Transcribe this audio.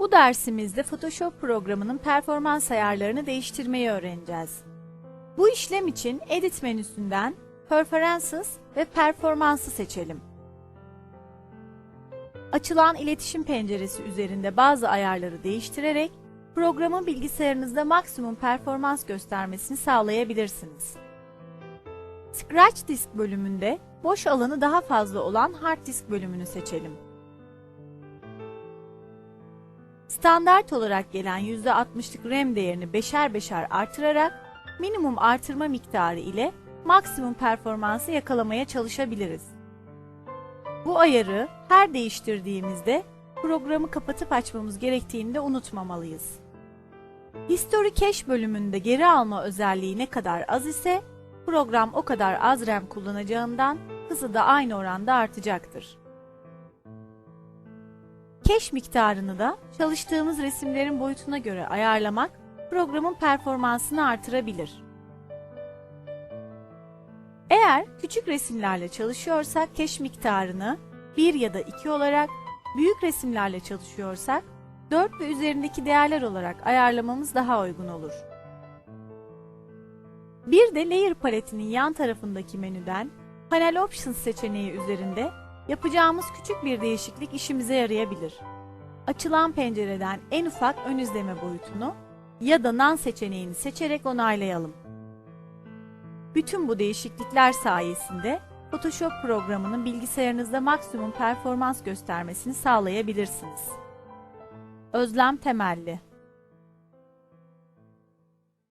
Bu dersimizde Photoshop programının performans ayarlarını değiştirmeyi öğreneceğiz. Bu işlem için Edit menüsünden Preferences ve Performance'ı seçelim. Açılan iletişim penceresi üzerinde bazı ayarları değiştirerek programın bilgisayarınızda maksimum performans göstermesini sağlayabilirsiniz. Scratch Disk bölümünde boş alanı daha fazla olan Hard Disk bölümünü seçelim. Standart olarak gelen %60'lık RAM değerini beşer beşer artırarak minimum artırma miktarı ile maksimum performansı yakalamaya çalışabiliriz. Bu ayarı her değiştirdiğimizde programı kapatıp açmamız gerektiğini de unutmamalıyız. History Cache bölümünde geri alma özelliği ne kadar az ise program o kadar az RAM kullanacağından hızı da aynı oranda artacaktır. Cache miktarını da çalıştığımız resimlerin boyutuna göre ayarlamak programın performansını artırabilir. Eğer küçük resimlerle çalışıyorsak cache miktarını 1 ya da 2 olarak, büyük resimlerle çalışıyorsak 4 ve üzerindeki değerler olarak ayarlamamız daha uygun olur. Bir de Layer paletinin yan tarafındaki menüden Panel Options seçeneği üzerinde yapacağımız küçük bir değişiklik işimize yarayabilir. Açılan pencereden en ufak ön izleme boyutunu ya da None seçeneğini seçerek onaylayalım. Bütün bu değişiklikler sayesinde Photoshop programının bilgisayarınızda maksimum performans göstermesini sağlayabilirsiniz. Özlem Temelli